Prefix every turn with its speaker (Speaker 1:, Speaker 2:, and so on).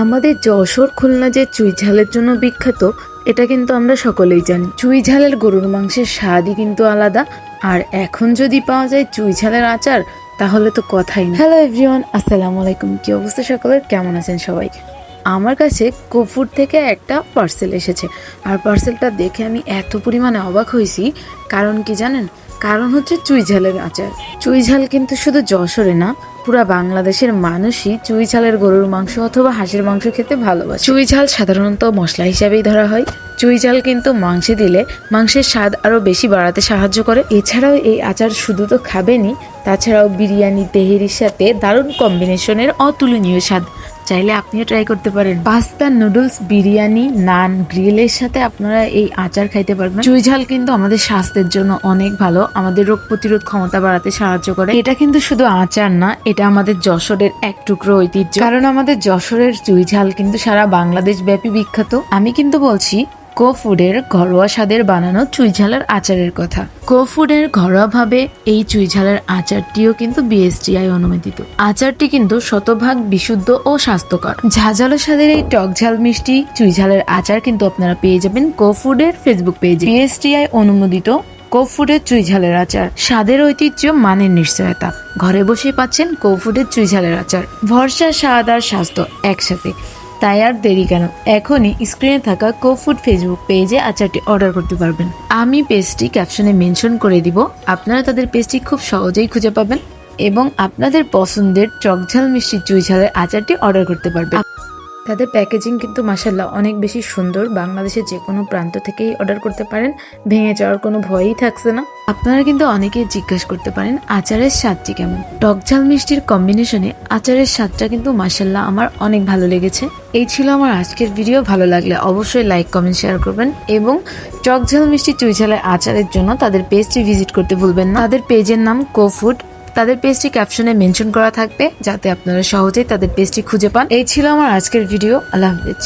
Speaker 1: আমাদের যশোর খুলনা যে চুই ঝালের জন্য বিখ্যাত, এটা কিন্তু আমরা সকলেই জানি। চুই ঝালের গরুর মাংসের স্বাদই কিন্তু আলাদা, আর এখন যদি পাওয়া যায় চুই ঝালের আচার, তাহলে তো কথাই না হ্যালো এভরিওয়ান, আসসালামু আলাইকুম। কি অবস্থা সকলের? কেমন আছেন সবাই? আমার কাছে কফুর থেকে একটা পার্সেল এসেছে। আর পার্সেলটা দেখে আমি এত পরিমাণে অবাক হয়েছি, কারণ কি জানেন? কারণ হচ্ছে চুই ঝালের আচার। চুই ঝাল কিন্তু শুধু যশোরে না, পুরা বাংলাদেশের মানুষই চুই ঝালের গরুর মাংস অথবা হাঁসের মাংস খেতে ভালোবাসে। চুই ঝাল সাধারণত মশলা হিসাবেই ধরা হয়। চুই ঝাল কিন্তু মাংসে দিলে মাংসের স্বাদ আরও বেশি বাড়াতে সাহায্য করে। এছাড়াও এই আচার শুধু তো খাবেনই, তাছাড়াও বিরিয়ানি, তেহেরির সাথে দারুণ কম্বিনেশনের অতুলনীয় স্বাদ। চাইলে আপনিও ট্রাই করতে পারেন। পাস্তা নুডলস বিরিয়ানি নান গ্রিলের সাথে আপনারা এই আচার খাইতে পারবেন। চুই ঝাল কিন্তু আমাদের স্বাস্থ্যের জন্য অনেক ভালো। আমাদের রোগ প্রতিরোধ ক্ষমতা বাড়াতে সাহায্য করে। এটা কিন্তু শুধু আচার না, এটা আমাদের যশোরের এক টুকরো ঐতিহ্য। কারণ আমাদের যশোরের চুই ঝাল কিন্তু সারা বাংলাদেশ ব্যাপী বিখ্যাত। আমি কিন্তু বলছি কো ফুডের ঘরোয়া স্বাদের বানানো চুই ঝালের আচারের কথা। কো ফুডের ঘরোয়াভাবে এই চুই ঝালের আচারটিও কিন্তু বিএসটিআই অনুমোদিত। আচারটি কিন্তু শতভাগ বিশুদ্ধ ও স্বাস্থ্যকর। ঝাঁঝালো স্বাদের এই টক ঝাল মিষ্টি চুইঝালের আচার কিন্তু আপনারা পেয়ে যাবেন কোফুডের ফেসবুক পেজে বিএসটিআই অনুমোদিত কোফুডের চুইঝালের আচার। স্বাদের ঐতিহ্য মানের নিশ্চয়তা। ঘরে বসে পাচ্ছেন কৌফুডের চুইঝালের আচার। ভরসা, স্বাদ আর স্বাস্থ্য একসাথে। তাই আর দেরি কেন? এখনই স্ক্রিনে থাকা কোফুড ফেসবুক পেজে আচারটি অর্ডার করতে পারবেন। আমি পেজটি ক্যাপশনে মেনশন করে দিব। আপনারা তাদের পেজটি খুব সহজেই খুঁজে পাবেন এবং আপনাদের পছন্দের চকঝাল মিষ্টি চুই ঝালের আচারটি অর্ডার করতে পারবেন। তাদের প্যাকেজিং কিন্তু মাসাল্লাহ অনেক বেশি সুন্দর। বাংলাদেশের যে কোনো প্রান্ত থেকেই অর্ডার করতে পারেন। ভেঙে যাওয়ার কোনো ভয়ই থাকছে না। আপনারা কিন্তু অনেকেই জিজ্ঞাসা করতে পারেন, আচারের স্বাদটি কেমন? টক ঝাল মিষ্টির কম্বিনেশনে আচারের স্বাদটা কিন্তু মাসাল্লাহ আমার অনেক ভালো লেগেছে। এই ছিল আমার আজকের ভিডিও ভালো লাগলে অবশ্যই লাইক কমেন্ট শেয়ার করবেন এবং টক ঝাল মিষ্টি চুই ঝালের আচারের জন্য তাদের পেজটি ভিজিট করতে ভুলবেন না। তাদের পেজের নাম কোফুড তাদের পেজটি ক্যাপশনে মেনশন করা থাকবে, যাতে আপনারা সহজেই তাদের পেজটি খুঁজে পান। এই ছিল আমার আজকের ভিডিও আল্লাহ হাফেজ।